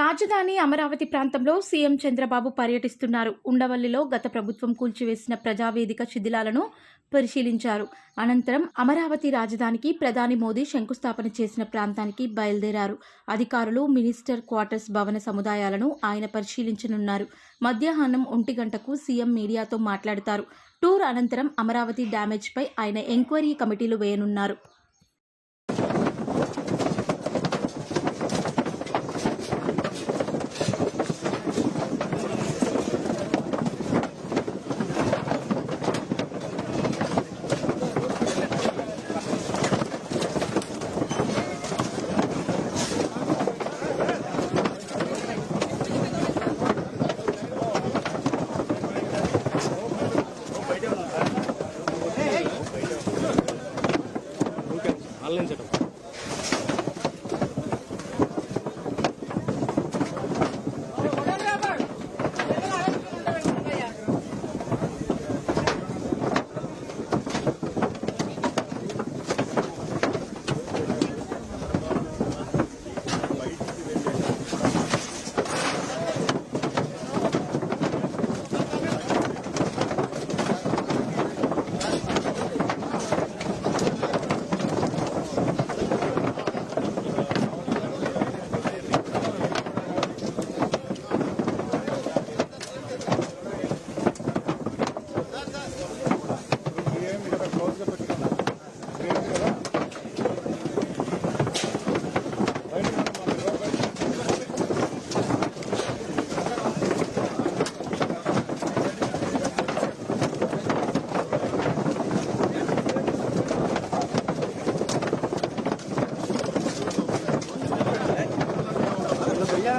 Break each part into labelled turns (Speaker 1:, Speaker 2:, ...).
Speaker 1: రాజధాని అమరావతి ప్రాంతంలో సీఎం చంద్రబాబు పర్యటిస్తున్నారు. ఉండవల్లిలో గత ప్రభుత్వం కూల్చివేసిన ప్రజావేదిక శిథిలాలను పరిశీలించారు. అనంతరం అమరావతి రాజధానికి ప్రధాని మోదీ శంకుస్థాపన చేసిన ప్రాంతానికి బయలుదేరారు. అధికారులు మినిస్టర్ క్వార్టర్స్ భవన సముదాయాలను ఆయన పరిశీలించనున్నారు. మధ్యాహ్నం ఒంటి గంటకు సీఎం మీడియాతో మాట్లాడతారు. టూర్ అనంతరం అమరావతి డ్యామేజ్పై ఆయన ఎంక్వైరీ కమిటీలు వేయనున్నారు.
Speaker 2: 알렌제라고.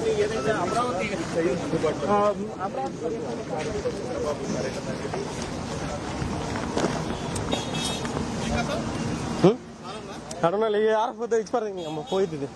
Speaker 2: సెటప్ కరోనా యారు పోతే ఇచ్చిపారు అమ్మ పోయింది ఇది